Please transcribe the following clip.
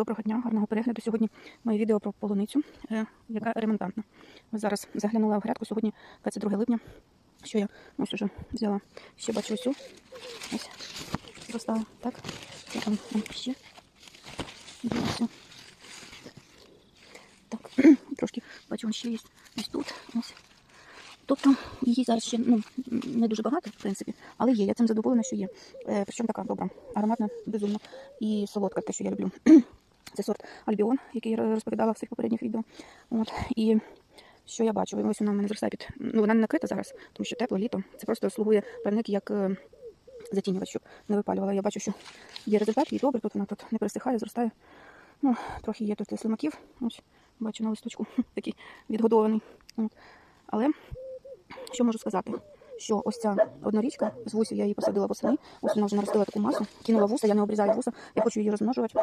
Доброго дня, гарного перегляду. Сьогодні моє відео про полуницю, е, яка ремонтантна. Ось зараз заглянула в грядку. Сьогодні 22 липня. Що я ось уже взяла. Ще бачу ось цю. Ось зростала. Так. Я там, там ще. Дивіться. Так, трошки бачу, ще є ось тут. Ось. Тобто її зараз ще ну, не дуже багато, в принципі, але є. Я цим задоволена, що є. Е, причому така добра, ароматна, безумно і солодка, те, що я люблю. Це сорт Альбіон, який я розповідала в своїх попередніх відео. От. І що я бачу? Ось вона в мене зростає під. Ну, вона не накрита зараз, тому що тепло, літо. Це просто слугує певник як е, затінювач, щоб не випалювала. Я бачу, що є результат, і добре, тут вона тут не пересихає, зростає. Ну, трохи є тут слимаків. Ось, бачу на листочку такий відгодований. От. Але що можу сказати? Що ось ця однорічка з вусів я її посадила восени. Ось вона вже наростила таку масу, кинула вуса, я не обрізаю вуса, я хочу її розмножувати.